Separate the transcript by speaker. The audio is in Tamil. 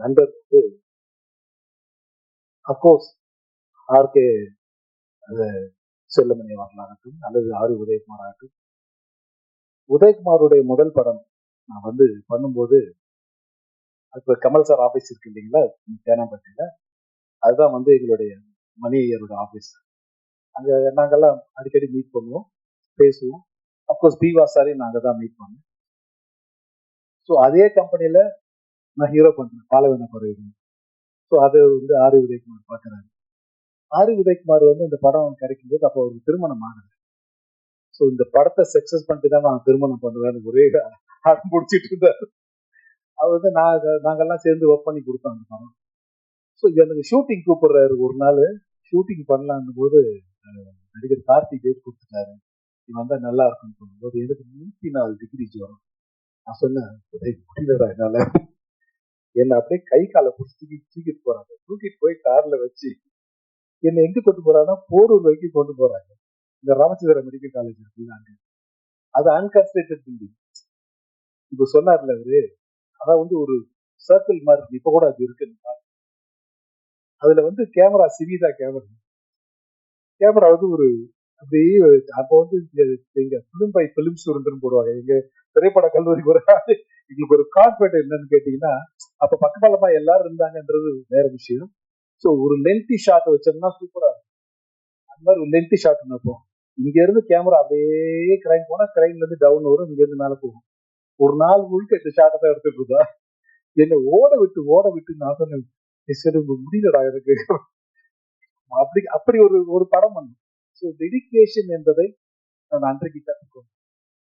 Speaker 1: நண்பர் வந்து அப்கோர்ஸ் ஆர்கே அது செல்லமணி அவர்களாகட்டும் அல்லது ஆர் உதயகுமார் ஆகட்டும் உதயகுமாருடைய முதல் படம் நான் வந்து பண்ணும்போது இப்போ கமல் சார் ஆஃபீஸ் இருக்கு இல்லைங்களா தேனாம்பட்டியில். அதுதான் வந்து எங்களுடைய மணி ஐயரோட ஆஃபீஸ் அங்கே நாங்கெல்லாம் அடிக்கடி மீட் பண்ணுவோம் பேசுவோம். அப்கோர்ஸ் பிவா சாரையும் நாங்கள் தான் மீட் பண்ணோம் ஸோ அதே கம்பெனியில் நான் ஹீரோ பண்ணுறேன் பாலவன பறவை ஸோ அது வந்து ஆரி உதயகுமார் பார்க்குறாரு. ஆரி உதயகுமார் வந்து இந்த படம் கிடைக்கும்போது அப்போ ஒரு திருமணம் ஆகுது ஸோ இந்த படத்தை சக்ஸஸ் பண்ணிட்டு தான் நான் திருமணம் பண்ணுவேன்னு ஒரே அடம் பிடிச்சிட்டு இருந்தார். அவர் வந்து நாங்கள் நாங்கள்லாம் சேர்ந்து ஒர்க் பண்ணி கொடுத்தோம் அந்த படம். ஸோ எனக்கு ஷூட்டிங் கூப்பிடுறாரு. ஒரு நாள் ஷூட்டிங் பண்ணலான்னு போது நடிகர் கார்த்தி டேட் கொடுத்துட்டாரு. நீ வந்தால் நல்லா இருக்கும்னு சொல்லும்போது எனக்கு நூற்றி நாலு டிகிரி ஜுரம். நான் சொன்னேன் முடியலடா என்னால். என்னை அப்படியே கை காலை பிடிச்சி தூக்கி தூக்கிட்டு போறாங்க. தூக்கிட்டு போய் கார்ல வச்சு என்னை எங்க கொண்டு போறாங்கன்னா போரூர் வரைக்கும் கொண்டு போறாங்க. இந்த ராமச்சந்திர மெடிக்கல் காலேஜ் இருக்குல்ல அங்க. அது அன்கன்ஸ்ட்ரக்டட் பில்டிங் இப்ப சொன்னார்ல அவரு அதான் வந்து ஒரு சர்க்கிள் மாதிரி இருக்கு. இப்ப கூட அது இருக்குன்னு அதுல வந்து கேமரா சிவிதா கேமரா கேமரா வந்து ஒரு அப்படியே அப்போ வந்து இங்க பிலிம் பை பிலிம் ஸ்டூடெண்ட்னு போடுவாங்க. எங்க திரைப்பட கல்லூரிக்கு ஒரு எங்களுக்கு ஒரு கார்பரேட் என்னன்னு கேட்டீங்கன்னா அப்ப பக்கபலமா எல்லாரும் இருந்தாங்கன்றது வேற விஷயம். ஸோ ஒரு லென்த்தி ஷாட் வச்சோம்னா சூப்பரா இருக்கும். அந்த மாதிரி ஒரு லென்த்தி ஷாட் நினைப்போம் இங்க இருந்து கேமரா அப்படியே கிரைம் போனா கிரைம்ல இருந்து டவுன் வரும் இங்க இருந்து மேல போகும். ஒரு நாள் முழுக்க இந்த ஷாட்டை தான் எடுத்துட்டு இருந்தா. என்ன ஓட விட்டு ஓட விட்டு நான் சொன்னேன் சரி முடியலடா எனக்கு. அப்படி அப்படி ஒரு ஒரு படம் பண்ணும். ஸோ டெடிக்கேஷன் என்பதை நான் அன்றைக்கு கற்றுக்கொண்டேன்.